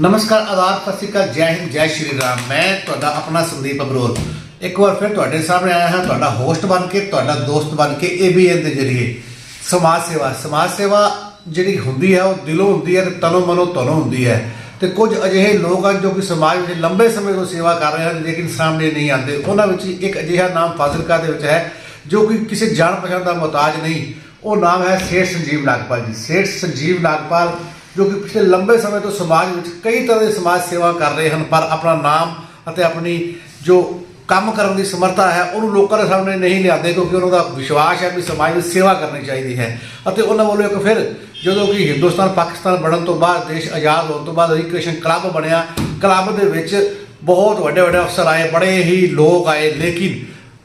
ਨਮਸਕਾਰ, ਆਦਾਬ, ਸਤਿ ਸ਼੍ਰੀ ਅਕਾਲ, ਜੈ ਹਿੰਦ, ਜੈ ਸ਼੍ਰੀ ਰਾਮ। ਮੈਂ ਤੁਹਾਡਾ ਆਪਣਾ ਸੰਦੀਪ ਅਬਰੋਲ ਇੱਕ ਵਾਰ ਫਿਰ ਤੁਹਾਡੇ ਸਾਹਮਣੇ ਆਇਆ ਹਾਂ, ਤੁਹਾਡਾ ਹੋਸਟ ਬਣ ਕੇ, ਤੁਹਾਡਾ ਦੋਸਤ ਬਣ ਕੇ ABN ਦੇ ਜ਼ਰੀਏ। ਸਮਾਜ ਸੇਵਾ ਸਮਾਜ ਸੇਵਾ ਜਿਹੜੀ ਹੁੰਦੀ ਹੈ, ਉਹ ਦਿਲੋਂ ਹੁੰਦੀ ਹੈ ਤੇ ਤਨੋਂ ਮਨੋਂ ਧਨੋਂ ਹੁੰਦੀ ਹੈ। ਤੇ ਕੁਝ ਅਜਿਹੇ ਲੋਕ ਹਨ ਜੋ ਕਿ ਸਮਾਜ ਵਿੱਚ ਲੰਬੇ ਸਮੇਂ ਤੋਂ ਸੇਵਾ ਕਰ ਰਹੇ ਹਨ, ਲੇਕਿਨ ਸਾਹਮਣੇ ਨਹੀਂ ਆਉਂਦੇ। ਉਹਨਾਂ ਵਿੱਚ ਹੀ ਇੱਕ ਅਜਿਹਾ ਨਾਮ ਫਾਜ਼ਿਲਕਾ ਦੇ ਵਿੱਚ ਹੈ, ਜੋ ਕਿ ਕਿਸੇ ਜਾਣ ਪਛਾਣ ਦਾ ਮੁਹਤਾਜ ਨਹੀਂ। ਉਹ ਨਾਮ ਹੈ ਸੇਠ ਸੰਜੀਵ ਨਾਗਪਾਲ ਜੀ। ਸੇਠ ਸੰਜੀਵ ਨਾਗਪਾਲ ਜੋ ਕਿ ਪਿਛਲੇ ਲੰਬੇ ਸਮੇਂ ਤੋਂ ਸਮਾਜ ਵਿੱਚ ਕਈ ਤਰ੍ਹਾਂ ਦੇ ਸਮਾਜ ਸੇਵਾ ਕਰ ਰਹੇ ਹਨ, ਪਰ ਆਪਣਾ ਨਾਮ ਅਤੇ ਆਪਣੀ ਜੋ ਕੰਮ ਕਰਨ ਦੀ ਸਮਰੱਥਾ ਹੈ, ਉਹਨੂੰ ਲੋਕਾਂ ਦੇ ਸਾਹਮਣੇ ਨਹੀਂ ਲਿਆਉਂਦੇ ਕਿਉਂਕਿ ਉਹਨਾਂ ਦਾ ਵਿਸ਼ਵਾਸ ਹੈ ਕਿ ਸਮਾਜ ਵਿੱਚ ਸੇਵਾ ਕਰਨੀ ਚਾਹੀਦੀ ਹੈ। ਅਤੇ ਉਹਨਾਂ ਵੱਲੋਂ ਇੱਕ ਫਿਰ ਜਦੋਂ ਕਿ ਹਿੰਦੁਸਤਾਨ, ਪਾਕਿਸਤਾਨ ਬਣਨ ਤੋਂ ਬਾਅਦ, ਦੇਸ਼ ਆਜ਼ਾਦ ਹੋਣ ਤੋਂ ਬਾਅਦ ਰਿਕ੍ਰੀਏਸ਼ਨ ਕਲੱਬ ਬਣਿਆ। ਕਲੱਬ ਦੇ ਵਿੱਚ ਬਹੁਤ ਵੱਡੇ ਵੱਡੇ ਅਫਸਰ ਆਏ, ਬੜੇ ਹੀ ਲੋਕ ਆਏ, ਲੇਕਿਨ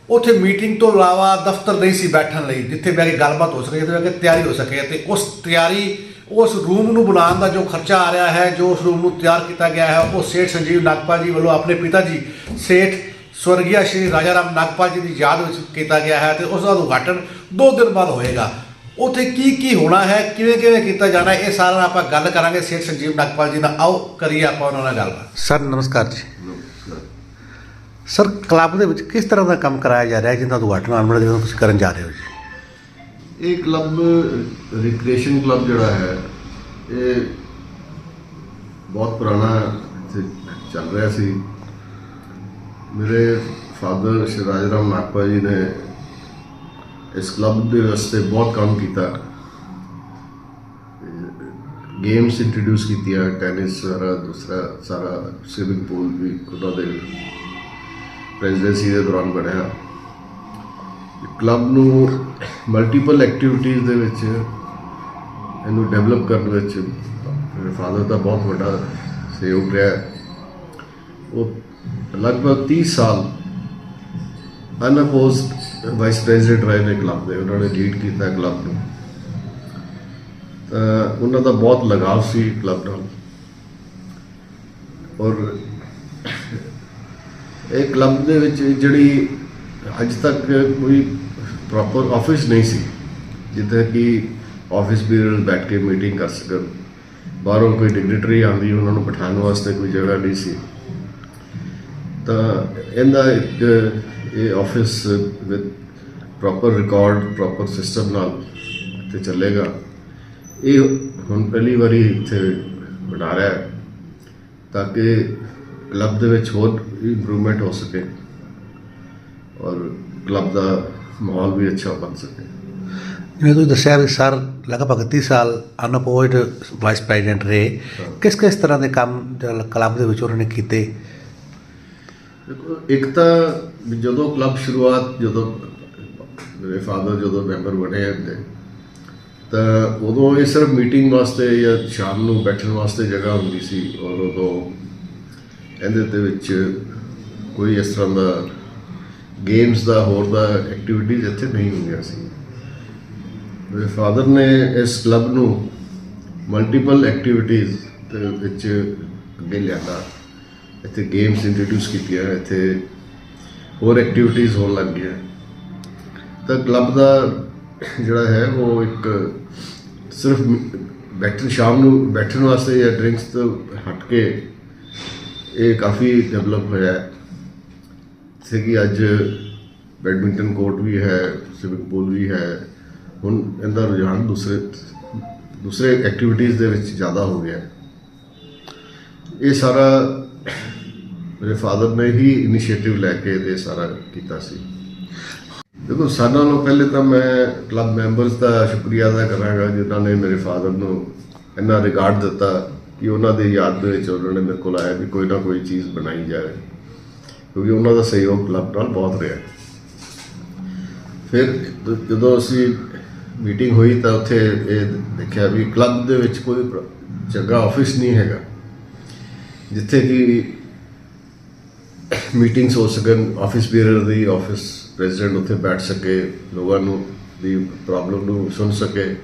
ਉੱਥੇ ਮੀਟਿੰਗ ਤੋਂ ਇਲਾਵਾ ਦਫ਼ਤਰ ਨਹੀਂ ਸੀ ਬੈਠਣ ਲਈ, ਜਿੱਥੇ ਬਹਿ ਕੇ ਗੱਲਬਾਤ ਹੋ ਸਕੇ, ਜਿੱਥੇ ਬਹਿ ਕੇ ਤਿਆਰੀ ਹੋ ਸਕੇ। ਤੇ ਉਸ ਤਿਆਰੀ ਉਸ ਰੂਮ ਨੂੰ ਬਣਾਉਣ ਦਾ ਜੋ ਖਰਚਾ ਆ ਰਿਹਾ ਹੈ, ਜੋ ਉਸ ਰੂਮ ਨੂੰ ਤਿਆਰ ਕੀਤਾ ਗਿਆ ਹੈ, ਉਹ ਸੇਠ ਸੰਜੀਵ ਨਾਗਪਾਲ ਜੀ ਵੱਲੋਂ ਆਪਣੇ ਪਿਤਾ ਜੀ, ਸੇਠ ਸਵਰਗੀਆ ਸ਼੍ਰੀ ਰਾਜਾ ਰਾਮ ਨਾਗਪਾਲ ਜੀ ਦੀ ਯਾਦ ਵਿੱਚ ਕੀਤਾ ਗਿਆ ਹੈ ਤੇ ਉਸ ਦਾ ਉਦਘਾਟਨ 2 ਦਿਨ ਬਾਅਦ ਹੋਏਗਾ। ਉੱਥੇ ਕੀ ਕੀ ਹੋਣਾ ਹੈ, ਕਿਵੇਂ ਕਿਵੇਂ ਕੀਤਾ ਜਾਣਾ ਹੈ, ਇਹ ਸਾਰਾ ਆਪਾਂ ਗੱਲ ਕਰਾਂਗੇ। ਸੇਠ ਸੰਜੀਵ ਨਾਗਪਾਲ ਜੀ ਨਾਲ ਆਓ, ਕਰੀਏ ਆਪਾਂ ਉਹਨਾਂ ਨਾਲ ਗੱਲਬਾਤ। ਸਰ, ਨਮਸਕਾਰ ਜੀ। ਸਰ, ਕਲੱਬ ਦੇ ਵਿੱਚ ਕਿਸ ਤਰ੍ਹਾਂ ਦਾ ਕੰਮ ਕਰਾਇਆ ਜਾ ਰਿਹਾ ਹੈ ਜਿੰਦਾ ਉਦਘਾਟਨ ਆਉਣ ਵਾਲੇ ਦਿਨਾਂ ਤੁਸੀਂ ਕਰਨ ਜਾ ਰਹੇ ਹੋ ਜੀ? ਇਹ ਕਲੱਬ, ਰਿਕ੍ਰੀਏਸ਼ਨ ਕਲੱਬ ਜਿਹੜਾ ਹੈ, ਇਹ ਬਹੁਤ ਪੁਰਾਣਾ ਇੱਥੇ ਚੱਲ ਰਿਹਾ ਸੀ। ਮੇਰੇ ਫਾਦਰ ਸ਼੍ਰੀ ਰਾਜਾ ਰਾਮ ਨਾਗਪਾ ਜੀ ਨੇ ਇਸ ਕਲੱਬ ਦੇ ਵਾਸਤੇ ਬਹੁਤ ਕੰਮ ਕੀਤਾ। ਗੇਮਸ ਇੰਟਰੋਡਿਊਸ ਕੀਤੀਆਂ, ਟੈਨਿਸ ਸਾਰਾ, ਦੂਸਰਾ ਸਾਰਾ, ਸਵਿਮਿੰਗ ਪੂਲ ਵੀ ਉਹਨਾਂ ਦੇ ਪ੍ਰੈਜ਼ੀਡੈਂਸੀ ਦੇ ਦੌਰਾਨ ਬਣਿਆ। ਕਲੱਬ ਨੂੰ ਮਲਟੀਪਲ ਐਕਟੀਵਿਟੀਜ਼ ਦੇ ਵਿੱਚ ਇਹਨੂੰ ਡਿਵੈਲਪ ਕਰਨ ਵਿੱਚ, ਮੇਰੇ ਫਾਦਰ ਦਾ ਬਹੁਤ ਵੱਡਾ ਸਹਿਯੋਗ ਰਿਹਾ ਉਹ ਲਗਭਗ 30 ਸਾਲ ਅਨਅਪੋਜ਼ਡ ਵਾਈਸ ਪ੍ਰੈਜ਼ੀਡੈਂਟ ਰਹੇ ਨੇ ਕਲੱਬ ਦੇ, ਉਹਨਾਂ ਨੇ ਲੀਡ ਕੀਤਾ ਕਲੱਬ ਨੂੰ। ਤਾਂ ਉਹਨਾਂ ਦਾ ਬਹੁਤ ਲਗਾਵ ਸੀ ਕਲੱਬ ਨਾਲ। ਔਰ ਇਹ ਕਲੱਬ ਦੇ ਵਿੱਚ ਜਿਹੜੀ ਅੱਜ ਤੱਕ ਕੋਈ ਪ੍ਰੋਪਰ ਆਫਿਸ ਨਹੀਂ ਸੀ ਜਿੱਥੇ ਕਿ ਆਫਿਸ ਬੀਰਲ ਬੈਠ ਕੇ ਮੀਟਿੰਗ ਕਰ ਸਕਣ। ਬਾਹਰੋਂ ਕੋਈ ਡਿਗਨਿਟਰੀ ਆਉਂਦੀ, ਉਹਨਾਂ ਨੂੰ ਬਿਠਾਉਣ ਵਾਸਤੇ ਕੋਈ ਜਗ੍ਹਾ ਨਹੀਂ ਸੀ। ਤਾਂ ਇਹਦਾ ਇੱਕ ਇਹ office with proper record proper system ਨਾਲ ਤੇ ਚੱਲੇਗਾ। ਇਹ ਹੁਣ ਪਹਿਲੀ ਵਾਰੀ ਇੱਥੇ ਬਣਾ ਰਿਹਾ ਤਾਂ ਕਿ ਕਲੱਬ ਦੇ ਵਿੱਚ ਹੋਰ ਇੰਪਰੂਵਮੈਂਟ ਹੋ ਸਕੇ। ਔਰ ਕਲੱਬ ਦਾ ਮਾਹੌਲ ਵੀ ਅੱਛਾ ਬਣ ਸਕੇ। ਜਿਵੇਂ ਤੁਸੀਂ ਦੱਸਿਆ ਵੀ ਸਰ ਲਗਭਗ 30 ਸਾਲ ਅਨਅਪੋਜ਼ਡ ਵਾਈਸ ਪ੍ਰੈਜ਼ੀਡੈਂਟ ਰਹੇ। ਕਿਸ ਕਿਸ ਤਰ੍ਹਾਂ ਦੇ ਕੰਮ ਕਲੱਬ ਦੇ ਵਿੱਚ ਉਹਨਾਂ ਨੇ ਕੀਤੇ? ਦੇਖੋ ਇੱਕ ਤਾਂ ਜਦੋਂ ਕਲੱਬ ਸ਼ੁਰੂਆਤ ਜਦੋਂ ਮੇਰੇ ਫਾਦਰ ਜਦੋਂ ਮੈਂਬਰ ਬਣੇ ਹੁੰਦੇ ਤਾਂ ਉਦੋਂ ਇਹ ਸਿਰਫ ਮੀਟਿੰਗ ਵਾਸਤੇ ਜਾਂ ਸ਼ਾਮ ਨੂੰ ਬੈਠਣ ਵਾਸਤੇ ਜਗ੍ਹਾ ਹੁੰਦੀ ਸੀ ਔਰ ਉਦੋਂ ਇਹਦੇ ਦੇ ਵਿੱਚ ਕੋਈ ਇਸ ਤਰ੍ਹਾਂ ਦਾ ਗੇਮਸ ਦਾ, ਹੋਰ ਦਾ ਐਕਟੀਵਿਟੀਜ਼ ਇੱਥੇ ਨਹੀਂ ਹੁੰਦੀਆਂ ਸੀ। ਮੇਰੇ ਫਾਦਰ ਨੇ ਇਸ ਕਲੱਬ ਨੂੰ ਮਲਟੀਪਲ ਐਕਟੀਵਿਟੀਜ਼ ਦੇ ਵਿੱਚ ਅੱਗੇ ਲਿਆਂਦਾ। ਇੱਥੇ ਗੇਮਸ ਇੰਟਰੋਡਿਊਸ ਕੀਤੀਆਂ, ਇੱਥੇ ਹੋਰ ਐਕਟੀਵਿਟੀਜ਼ ਹੋਣ ਲੱਗ ਗਈਆਂ। ਤਾਂ ਕਲੱਬ ਦਾ ਜਿਹੜਾ ਹੈ, ਉਹ ਇੱਕ ਸਿਰਫ ਬੈਠਣ, ਸ਼ਾਮ ਨੂੰ ਬੈਠਣ ਵਾਸਤੇ ਜਾਂ ਡਰਿੰਕਸ ਤੋਂ ਹਟ ਕੇ ਇਹ ਕਾਫੀ ਡਿਵੈਲਪ ਹੋਇਆ। ਹੈ ਜਿਵੇਂ ਕਿ ਅੱਜ ਬੈਡਮਿੰਟਨ ਕੋਰਟ ਵੀ ਹੈ ਸਵਿਮਿੰਗ ਪੂਲ ਵੀ ਹੈ। ਹੁਣ ਇਹਦਾ ਰੁਝਾਨ ਦੂਸਰੇ ਦੂਸਰੇ ਐਕਟੀਵਿਟੀਜ਼ ਦੇ ਵਿੱਚ ਜ਼ਿਆਦਾ ਹੋ ਗਿਆ। ਇਹ ਸਾਰਾ ਮੇਰੇ ਫਾਦਰ ਨੇ ਹੀ ਇਨੀਸ਼ੀਏਟਿਵ ਲੈ ਕੇ ਇਹ ਸਾਰਾ ਕੀਤਾ ਸੀ। ਦੇਖੋ, ਸਾਰਿਆਂ ਨਾਲੋਂ ਪਹਿਲੇ ਤਾਂ ਮੈਂ ਕਲੱਬ ਮੈਂਬਰਸ ਦਾ ਸ਼ੁਕਰੀਆ ਅਦਾ ਕਰਾਂਗਾ, ਜਿਨ੍ਹਾਂ ਨੇ ਮੇਰੇ ਫਾਦਰ ਨੂੰ ਇੰਨਾ ਰਿਗਾਰਡ ਦਿੱਤਾ ਕਿ ਉਹਨਾਂ ਦੀ ਯਾਦ ਦੇ ਵਿੱਚ ਉਹਨਾਂ ਨੇ ਮੇਰੇ ਕੋਲ ਆਇਆ ਵੀ ਕੋਈ ਨਾ ਕੋਈ ਚੀਜ਼ ਬਣਾਈ ਜਾਵੇ। ਕਿਉਂਕਿ ਉਹਨਾਂ ਦਾ ਸਹਿਯੋਗ ਕਲੱਬ ਨਾਲ ਬਹੁਤ ਰਿਹਾ। ਫਿਰ ਜਦੋਂ ਅਸੀਂ ਮੀਟਿੰਗ ਹੋਈ ਤਾਂ ਉੱਥੇ ਇਹ ਦੇਖਿਆ ਵੀ ਕਲੱਬ ਦੇ ਵਿੱਚ ਕੋਈ ਚੰਗਾ ਜਗ੍ਹਾ ਆਫਿਸ ਨਹੀਂ ਹੈਗਾ। ਜਿੱਥੇ ਕਿ ਮੀਟਿੰਗਸ ਹੋ ਸਕਣ ਆਫਿਸ ਬੀਅਰਰ ਦੀ ਆਫਿਸ ਪ੍ਰੈਜ਼ੀਡੈਂਟ ਉੱਥੇ ਬੈਠ ਸਕੇ, ਲੋਕਾਂ ਨੂੰ ਦੀ ਪ੍ਰੋਬਲਮ ਨੂੰ ਸੁਣ ਸਕੇ।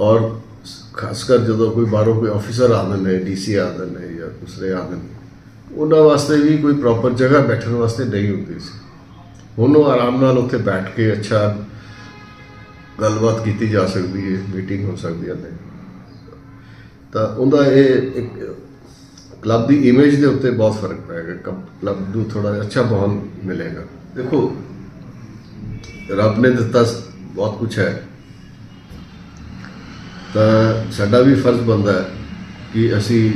ਔਰ ਖਾਸ ਕਰ ਜਦੋਂ ਕੋਈ ਬਾਹਰੋਂ ਕੋਈ ਆਫੀਸਰ ਆਉਂਦੇ ਨੇ ਡੀਸੀ ਆਉਂਦੇ ਨੇ ਜਾਂ ਦੂਸਰੇ ਆਉਂਦੇ ਨੇ ਉਹਨਾਂ ਵਾਸਤੇ ਵੀ ਕੋਈ ਪ੍ਰੋਪਰ ਜਗ੍ਹਾ ਬੈਠਣ ਵਾਸਤੇ ਨਹੀਂ ਹੁੰਦੀ ਸੀ। ਹੁਣ ਉਹ ਆਰਾਮ ਨਾਲ ਉੱਥੇ ਬੈਠ ਕੇ ਅੱਛਾ ਗੱਲਬਾਤ ਕੀਤੀ ਜਾ ਸਕਦੀ ਹੈ ਮੀਟਿੰਗ ਹੋ ਸਕਦੀ ਹੈ ਤਾਂ ਉਹਦਾ ਇਹ ਇੱਕ ਕਲੱਬ ਦੀ ਇਮੇਜ ਦੇ ਉੱਤੇ ਬਹੁਤ ਫ਼ਰਕ ਪਏਗਾ ਕਲੱਬ ਨੂੰ ਥੋੜਾ ਅੱਛਾ ਮਾਹੌਲ ਮਿਲੇਗਾ। ਦੇਖੋ, ਰੱਬ ਨੇ ਦਿੱਤਾ ਬਹੁਤ ਕੁਝ ਹੈ। ਤਾਂ ਸਾਡਾ ਵੀ ਫਰਜ਼ ਬਣਦਾ ਹੈ ਕਿ ਅਸੀਂ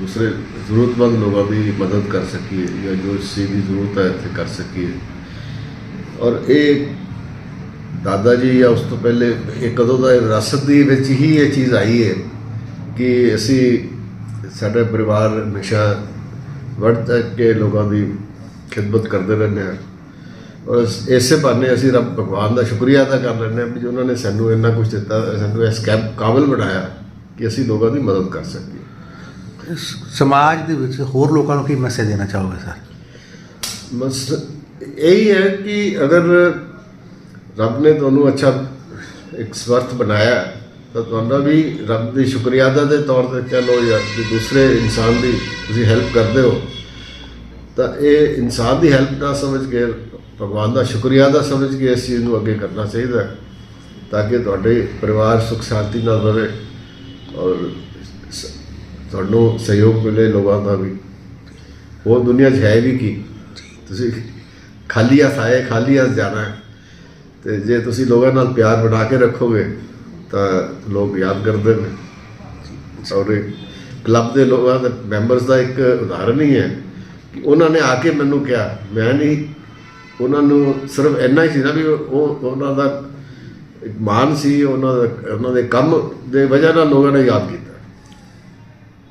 ਦੂਸਰੇ ਜ਼ਰੂਰਤਮੰਦ ਲੋਕਾਂ ਦੀ ਮਦਦ ਕਰ ਸਕੀਏ ਜਾਂ ਜੋ ਇਸ ਚੀਜ਼ ਦੀ ਜ਼ਰੂਰਤ ਹੈ ਇੱਥੇ ਕਰ ਸਕੀਏ ਔਰ ਇਹ ਦਾਦਾ ਜੀ ਜਾਂ ਉਸ ਤੋਂ ਪਹਿਲੇ ਇਹ ਕਦੋਂ ਦਾ ਵਿਰਾਸਤ ਦੇ ਵਿੱਚ ਹੀ ਇਹ ਚੀਜ਼ ਆਈ ਹੈ ਕਿ ਅਸੀਂ ਸਾਡਾ ਪਰਿਵਾਰ ਹਮੇਸ਼ਾ ਵੜ ਤੱਕ ਕੇ ਲੋਕਾਂ ਦੀ ਖਿਦਮਤ ਕਰਦੇ ਰਹਿੰਦੇ ਹਾਂ ਔਰ ਇਸੇ ਬਹਾਨੇ ਅਸੀਂ ਰੱਬ ਭਗਵਾਨ ਦਾ ਸ਼ੁਕਰੀਆ ਅਦਾ ਕਰ ਲੈਂਦੇ ਹਾਂ ਵੀ ਉਹਨਾਂ ਨੇ ਸਾਨੂੰ ਇੰਨਾ ਕੁਝ ਦਿੱਤਾ ਸਾਨੂੰ ਇਸ ਕੈਬ ਕਾਬਲ ਬਣਾਇਆ ਕਿ ਅਸੀਂ ਲੋਕਾਂ ਦੀ ਮਦਦ ਕਰ ਸਕੀਏ ਸ- ਸਮਾਜ ਦੇ ਵਿੱਚ ਹੋਰ ਲੋਕਾਂ ਨੂੰ ਕੀ ਮੈਸੇਜ ਦੇਣਾ ਚਾਹੋਗੇ ਸਰ ਬਸ ਇਹੀ ਹੈ ਕਿ ਅਗਰ ਰੱਬ ਨੇ ਤੁਹਾਨੂੰ ਅੱਛਾ ਇੱਕ ਸਮਰਥ ਬਣਾਇਆ ਹੈ, ਤਾਂ ਤੁਹਾਡਾ ਵੀ ਰੱਬ ਦੀ ਸ਼ੁਕਰੀਆ ਅਦਾ ਦੇ ਤੌਰ ਤੇ ਕਹਿ ਲਓ ਜਾਂ ਜੇ ਦੂਸਰੇ ਇਨਸਾਨ ਦੀ ਤੁਸੀਂ ਹੈਲਪ ਕਰਦੇ ਹੋ ਤਾਂ ਇਹ ਇਨਸਾਨ ਦੀ ਹੈਲਪ ਨਾ ਸਮਝ ਕੇ ਭਗਵਾਨ ਦਾ ਸ਼ੁਕਰੀਆ ਅਦਾ ਸਮਝ ਕੇ ਇਸ ਚੀਜ਼ ਨੂੰ ਅੱਗੇ ਕਰਨਾ ਚਾਹੀਦਾ ਹੈ, ਤਾਂ ਕਿ ਤੁਹਾਡੇ ਪਰਿਵਾਰ ਸੁਖ ਸ਼ਾਂਤੀ ਨਾਲ ਰਹੇ ਔਰ ਤੁਹਾਨੂੰ ਸਹਿਯੋਗ ਮਿਲੇ ਲੋਕਾਂ ਦਾ ਵੀ। ਉਹ ਦੁਨੀਆ 'ਚ ਹੈ ਵੀ ਕੀ? ਤੁਸੀਂ ਖਾਲੀ ਹੱਥ ਆਏ, ਖਾਲੀ ਹੱਥ ਜਾਣਾ। ਹੈ। ਤੇ ਜੇ ਤੁਸੀਂ ਲੋਕਾਂ ਨਾਲ ਪਿਆਰ ਬਣਾ ਕੇ ਰੱਖੋਗੇ, ਤਾਂ ਲੋਕ ਯਾਦ ਕਰਦੇ ਨੇ। ਔਰ ਕਲੱਬ ਦੇ ਲੋਕਾਂ ਦੇ ਮੈਂਬਰਸ ਦਾ ਇੱਕ ਉਦਾਹਰਨ ਹੀ ਹੈ ਕਿ ਉਹਨਾਂ ਨੇ ਆ ਕੇ ਮੈਨੂੰ ਕਿਹਾ, ਮੈਂ ਨਹੀਂ। ਉਹਨਾਂ ਨੂੰ ਸਿਰਫ ਇੰਨਾ ਹੀ ਸੀ ਨਾ ਵੀ ਉਹ ਉਹਨਾਂ ਦਾ ਇੱਕ ਮਾਨ ਸੀ, ਉਹਨਾਂ ਦਾ ਉਹਨਾਂ ਦੇ ਕੰਮ ਦੇ ਵਜ੍ਹਾ ਨਾਲ ਲੋਕਾਂ ਨੇ ਯਾਦ ਕੀਤਾ।